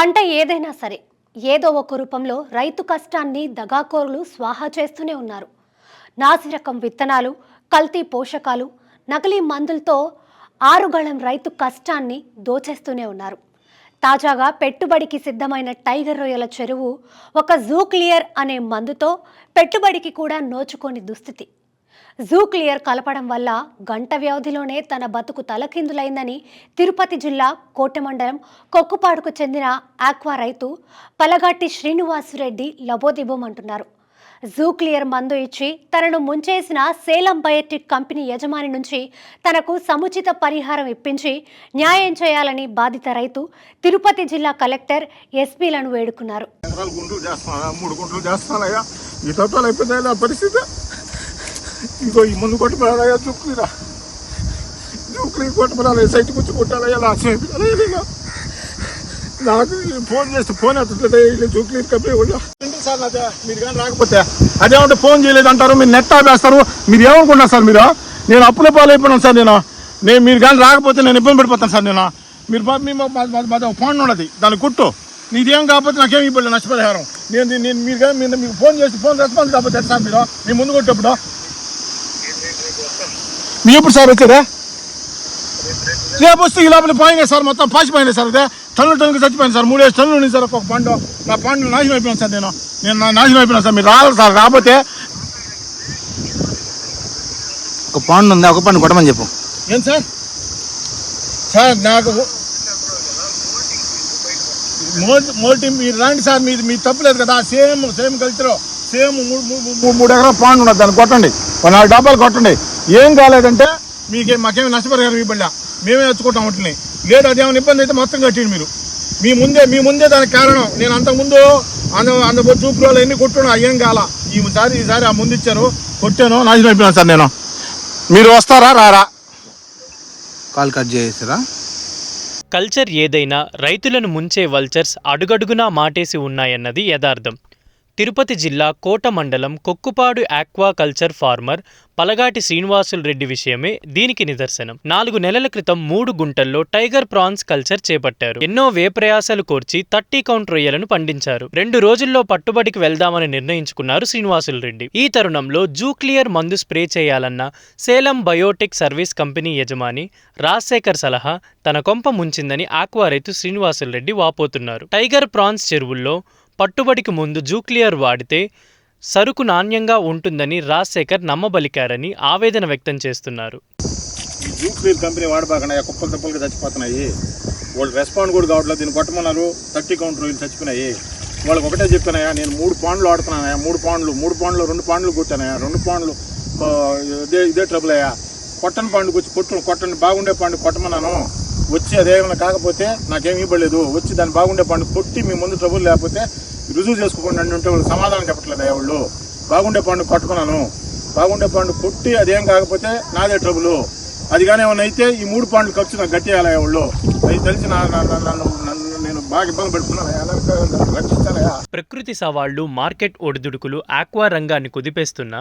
పంట ఏదైనా సరే ఏదో ఒక రూపంలో రైతు కష్టాన్ని దగాకోరులు స్వాహా చేస్తూనే ఉన్నారు. నాసిరకం విత్తనాలు కల్తీ పోషకాలు నకిలీ మందులతో ఆరుగళం రైతు కష్టాన్ని దోచేస్తూనే ఉన్నారు. తాజాగా పెట్టుబడికి సిద్ధమైన టైగర్ రొయ్యల చెరువు ఒక జూ క్లియర్ అనే మందుతో పెట్టుబడికి కూడా నోచుకోని దుస్థితి. జూ క్లియర్ కలపడం వల్ల గంట వ్యవధిలోనే తన బతుకు తలకిందులైందని తిరుపతి జిల్లా కోటమండలం కొక్కుపాడుకు చెందిన ఆక్వా రైతు పలగాటి శ్రీనివాసురెడ్డి లబోదిబోమంటున్నారు. జూ క్లియర్ మందు ఇచ్చి తనను ముంచేసిన సేలం బయోటిక్ కంపెనీ యజమాని నుంచి తనకు సముచిత పరిహారం ఇప్పించి న్యాయం చేయాలని బాధిత రైతు తిరుపతి జిల్లా కలెక్టర్ ఎస్పీలను వేడుకున్నారు. మూడు గుంటలు పరిస్థితి? ఇంకో ఈ ముందు కొట్టమరాలయ్యా చుక్కురా చుక్కులు కొట్టమరాలి సైట్ కూర్చో కొట్టాలయ్యా లాస్ట్ అయిపోయిందా నాకు ఫోన్ చేస్తే ఫోన్ ఎత్తట్లేదు వీళ్ళు చుక్కులు సార్ నాదే? మీరు కానీ రాకపోతే. అదేమంటే ఫోన్ చేయలేదు అంటారు మీరు నెట్ ఆపేస్తారు. మీరు ఏమనుకుంటున్నారు సార్ మీరు? నేను అప్పుల పాలైపోయినాను సార్ నేను. నేను మీరు కానీ రాకపోతే నేను ఇబ్బంది పడిపోతాను సార్ నేను. మీరు మాది ఫోన్ ఉన్నది దాని కుట్టు నీదేం కాకపోతే నాకేం ఇబ్బంది నష్టపరిహారం. నేను నేను- మీరు కానీ మీరు మీకు ఫోన్ చేసి ఫోన్ రెస్పాన్స్ కాకపోతే సార్ మీరు? మీ ముందు కొట్టేప్పుడు. మీ ఎప్పుడు సార్ వచ్చారా రేపు వస్తే ఈ లోపల పోయినాయి సార్ మొత్తం పాసిపోయినాయి సార్ అదే టన్నులు టన్నులు చచ్చిపోయింది సార్ మూడేసి టన్నులు ఉంది సార్ ఒక్కొక్క పండు. నా పండు నాశనం అయిపోయాను సార్ నేను. నేను నా నాశనం అయిపోయాను సార్ మీరు రావాలి సార్ రాకపోతే ఒక పండు ఉంది ఒక పండు కొట్టమని చెప్పు. ఏం సార్? సార్ నాకు మోటి మీరు రండి సార్ మీది మీ తప్పులేదు కదా. సేమ్ సేమ్ కల్చర్ సేమ్ మూడు మూడు- మూడు మూడు ఎకరాల పాండ్ ఉన్నది. దాన్ని కొట్టండి. ఒక నాలుగు డబ్బాలు కొట్టండి. ఏం కాలేదంటే మీకే మాకేమి నష్టపరిహారం ఇవ్వబడలే. మేమే తెచ్చుకుంటాం వాటిని లేదు అదేమైనా ఇబ్బంది అయితే మొత్తం కట్టిండి మీరు. మీ ముందే మీ ముందే దానికి కారణం. నేను అంతకుముందు అంద అంద చూపులో ఎన్ని కొట్టున్నా ఏం కాల. ఈసారి ఈసారి ఆ ముందు ఇచ్చారు. కొట్టాను. నాశనం అయిపోయాను సార్ నేను. మీరు వస్తారా రారా? కాల్ కట్ చేసారా? కల్చర్ ఏదైనా రైతులను ముంచే వల్చర్స్ అడుగడుగునా మాటేసి ఉన్నాయన్నది యథార్థం. తిరుపతి జిల్లా కోట మండలం Kokkupadu aquaculture farmer Palagati Srinivasulu Reddy విషయమే దీనికి నిదర్శనం. నాలుగు నెలల క్రితం మూడు గుంటల్లో టైగర్ ప్రాన్స్ కల్చర్ చేపట్టారు. ఎన్నో వేప్రయాసాలు కోర్చి థర్టీ కౌంట్ రొయ్యలను పండించారు. రెండు రోజుల్లో పట్టుబడికి వెళ్దామని నిర్ణయించుకున్నారు శ్రీనివాసులు రెడ్డి. ఈ తరుణంలో జూక్లియర్ మందు స్ప్రే చేయాలన్న సేలం బయోటెక్ సర్వీస్ కంపెనీ యజమాని రాజశేఖర్ సలహా తన కొంప ముంచిందని ఆక్వా రైతు శ్రీనివాసులు రెడ్డి వాపోతున్నారు. టైగర్ ప్రాన్స్ చెరువుల్లో పట్టుబడికి ముందు జూక్లియర్ వాడితే సరుకు నాణ్యంగా ఉంటుందని రాజశేఖర్ నమ్మబలికారని ఆవేదన వ్యక్తం చేస్తున్నారు. ఈ కంపెనీ వాడబాకన్నా కుప్పలు తప్పలుగా చచ్చిపోతున్నాయి. వాళ్ళు రెస్పాండ్ కూడా కావట్లేదు. దీన్ని కొట్టమన్నారు. థర్టీ కౌంటర్ వీళ్ళు చచ్చిపోయినాయి. వాళ్ళకి ఒకటే చెప్పానయ్యా నేను మూడు పాండ్లు ఆడుతున్నానయ్యా. మూడు పాండ్లు మూడు పాండ్లు రెండు పాండ్లు కొట్టానయ్యా. రెండు పాండ్లు ఇదే ఇదే ట్రబుల్ అయ్యా. కొట్టని పాండుకు వచ్చి కొట్టు కొట్టని బాగుండే పాండు కొట్టమన్నాను. వచ్చి అదేమైనా కాకపోతే నాకేమీ ఇవ్వలేదు. వచ్చి దాన్ని బాగుండే పాండు కొట్టి మీ ముందు ట్రబుల్ లేకపోతే రుజువు చేసుకోకుండా ఉంటే వాళ్ళు సమాధానం చెప్పట్లేదు ఎవళ్ళు బాగుండే పండు కొట్టుకున్నాను బాగుండే పండు కొట్టి అదేం కాకపోతే నాదే ట్రబుల్ అది కానీ ఏమైనా అయితే ఈ మూడు పండ్లు ఖర్చు నాకు గట్టేయాలయ్యా ఎవళ్ళు అది తెలిసి నా నన్ను నన్ను నేను బాగా ఇబ్బంది పెడుతున్నాను ఎలా ప్రకృతి సవాళ్ళు మార్కెట్ ఒడిదుడుకులు ఆక్వా రంగాన్ని కుదిపేస్తున్నా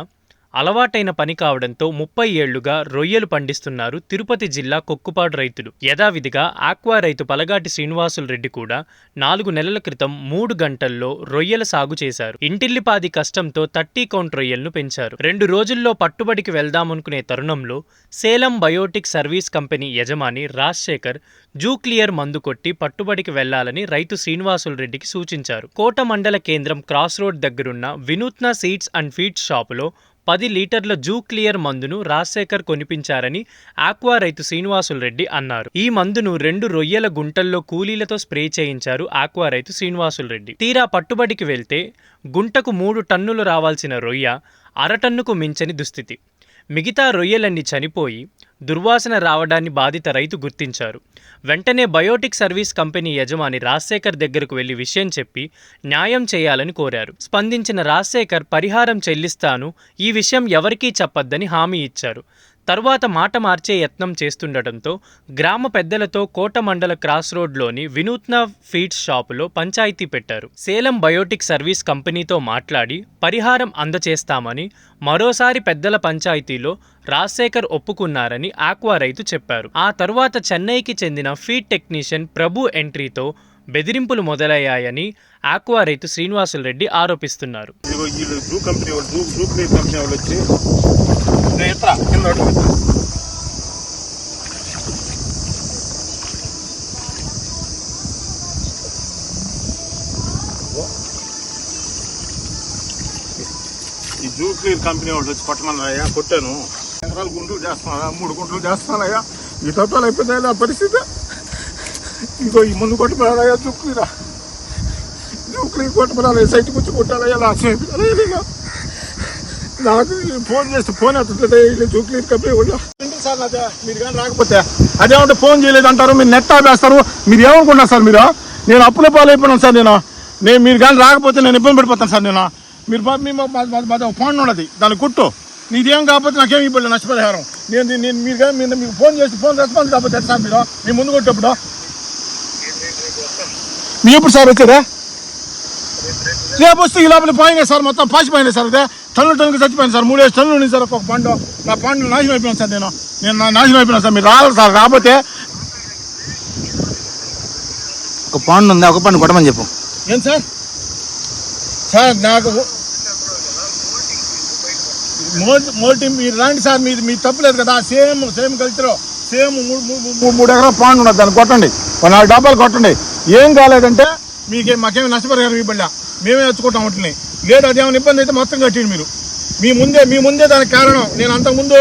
అలవాటైన పని కావడంతో ముప్పై ఏళ్ళుగా రొయ్యలు పండిస్తున్నారు తిరుపతి జిల్లా కొక్కుపాడు రైతులు. యథావిధిగా ఆక్వా రైతు పలగాటి శ్రీనివాసులు రెడ్డి కూడా నాలుగు నెలల క్రితం మూడు గంటల్లో రొయ్యల సాగు చేశారు. ఇంటిల్లిపాది కష్టంతో థర్టీ కౌంట్ రొయ్యలను పెంచారు. రెండు రోజుల్లో పట్టుబడికి వెళ్దామనుకునే తరుణంలో సేలం బయోటిక్ సర్వీస్ కంపెనీ యజమాని రాజశేఖర్ జూక్లియర్ మందు కొట్టి పట్టుబడికి వెళ్ళాలని రైతు శ్రీనివాసులు రెడ్డికి సూచించారు. కోట మండల కేంద్రం క్రాస్ రోడ్ దగ్గరున్న వినూత్న సీడ్స్ అండ్ ఫీడ్స్ షాపులో పది లీటర్ల జూ క్లియర్ మందును రాజశేఖర్ కొనిపించారని ఆక్వా రైతు శ్రీనివాసులు రెడ్డి అన్నారు. ఈ మందును రెండు రొయ్యల గుంటల్లో కూలీలతో స్ప్రే చేయించారు ఆక్వా రైతు శ్రీనివాసులు రెడ్డి. తీరా పట్టుబడికి వెళ్తే గుంటకు మూడు టన్నులు రావాల్సిన రొయ్య అరటన్నుకు మించని దుస్థితి. మిగతా రొయ్యలన్నీ చనిపోయి దుర్వాసన రావడాన్ని బాధిత రైతు గుర్తించారు. వెంటనే బయోటిక్ సర్వీస్ కంపెనీ యజమాని రాజశేఖర్ దగ్గరకు వెళ్ళి విషయం చెప్పి న్యాయం చేయాలని కోరారు. స్పందించిన రాజశేఖర్ పరిహారం చెల్లిస్తాను ఈ విషయం ఎవరికీ చెప్పొద్దని హామీ ఇచ్చారు. తర్వాత మాట మార్చే యత్నం చేస్తుండటంతో గ్రామ పెద్దలతో కోట మండల క్రాస్ రోడ్లోని వినూత్న ఫీడ్స్ షాపులో పంచాయతీ పెట్టారు. సేలం బయోటిక్ సర్వీస్ కంపెనీతో మాట్లాడి పరిహారం అందచేస్తామని మరోసారి పెద్దల పంచాయతీలో రాజశేఖర్ ఒప్పుకున్నారని ఆక్వా రైతు చెప్పారు. ఆ తరువాత చెన్నైకి చెందిన ఫీడ్ టెక్నీషియన్ ప్రభు ఎంట్రీతో బెదిరింపులు మొదలయ్యాయని ఆక్వా రైతు శ్రీనివాసులు రెడ్డి ఆరోపిస్తున్నారు నేను కింద ఈ జూ క్లీన్ కంపెనీ వాళ్ళు వచ్చి కొట్టమన్నారయ్యా కొట్టాను. ఎకరాలు గుంటలు చేస్తున్నారా? మూడు గుంటలు చేస్తున్నానయ్యా ఈ తత్వాలు అయిపోయిందా పరిస్థితి? ఇంకో ఈ ముందు కొట్టమన్నారయ్యా జూ క్లీరా జూక్లీన్ కొట్టమనాలి సైట్కి వచ్చి కొట్టాలయ్యా లాస్ట్ అయిపోయినా నాకు ఫోన్ చేస్తే ఫోన్ ఎత్తట్లేదు వీళ్ళు కప్పి సార్ నాదే? మీరు కానీ రాకపోతే? అదేమంటే ఫోన్ చేయలేదు అంటారు మీరు నెట్ ఆపేస్తారు. మీరు ఏమనుకుంటున్నారు సార్ మీరు? నేను అప్పుల పాలైపోయినాను సార్ నేను. నేను మీరు కానీ రాకపోతే నేను ఇబ్బంది పడిపోతాను సార్ నేను. మీరు మాది ఫోన్ ఉన్నది దాని కుట్టు నీదేం కాకపోతే నాకేం ఇబ్బంది నష్టపరిహారం. నేను నేను- మీరు కానీ మీరు మీకు ఫోన్ చేసి ఫోన్ రెస్పాన్స్ కాకపోతే సార్ మీరు? మీ ముందు కొట్టేప్పుడు. మీ ఎప్పుడు సార్ వచ్చారా? రేపు వస్తే ఈ లోపల పోయినాయి సార్ మొత్తం పాసిపోయినాయి సార్ అదే టన్నులు టన్నులు చచ్చిపోయింది సార్. మూడేసి టన్నులు ఉంది సార్. ఒక్కొక్క పండు. నా పండు నాశనం అయిపోయాను సార్ నేను. నేను నా నాశనం అయిపోయినా సార్. మీరు రావాలి సార్. రాకపోతే ఒక పాండ్ ఉంది. ఒక పండు కొట్టమని చెప్పు. ఏం సార్? సార్ నాకు మోల్టీ మీరు రండి సార్. మీది మీ తప్పులేదు కదా. Same same culture. సేమ్ మూడు మూడు- ఎకరాల పాండ్ ఉన్నది. దాన్ని కొట్టండి. ఒక నాలుగు డబ్బాలు కొట్టండి. ఏం కాలేదంటే మీకే మాకేమి నష్టపరిహారం ఇవ్వబడలే. మేమే తెచ్చుకుంటాం వాటిని లేదు అదేమైనా ఇబ్బంది అయితే మొత్తం కట్టిండు మీరు. మీ ముందే మీ ముందే దానికి కారణం. నేను అంతకుముందు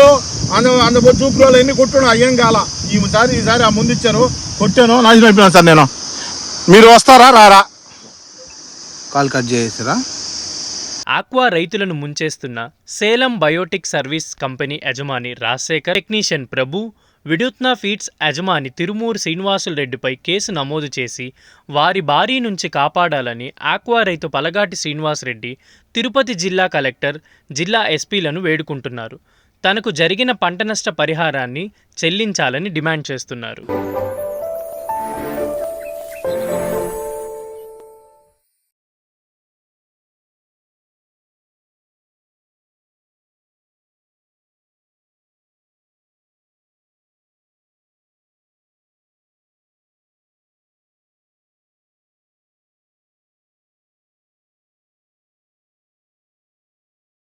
అందు అంద చూపులో ఎన్ని కొట్టున్నా ఏం కాల. ఈసారి ఈసారి ఆ ముందు ఇచ్చారు. కొట్టాను. నాశనం అయిపోయినా సార్ నేను. మీరు వస్తారా రారా? కాల్ కట్ చేసారా? ఆక్వా రైతులను ముంచేస్తున్న సేలం బయోటిక్ సర్వీస్ కంపెనీ యజమాని రాజశేఖర్ టెక్నీషియన్ ప్రభు విడుత్నా ఫీడ్స్ యజమాని తిరుమూరు శ్రీనివాసులు రెడ్డిపై కేసు నమోదు చేసి వారి బారీ నుంచి కాపాడాలని ఆక్వా రైతు పలగాటి శ్రీనివాసరెడ్డి తిరుపతి జిల్లా కలెక్టర్ జిల్లా ఎస్పీలను వేడుకుంటున్నారు. తనకు జరిగిన పంట నష్ట పరిహారాన్ని చెల్లించాలని డిమాండ్ చేస్తున్నారు.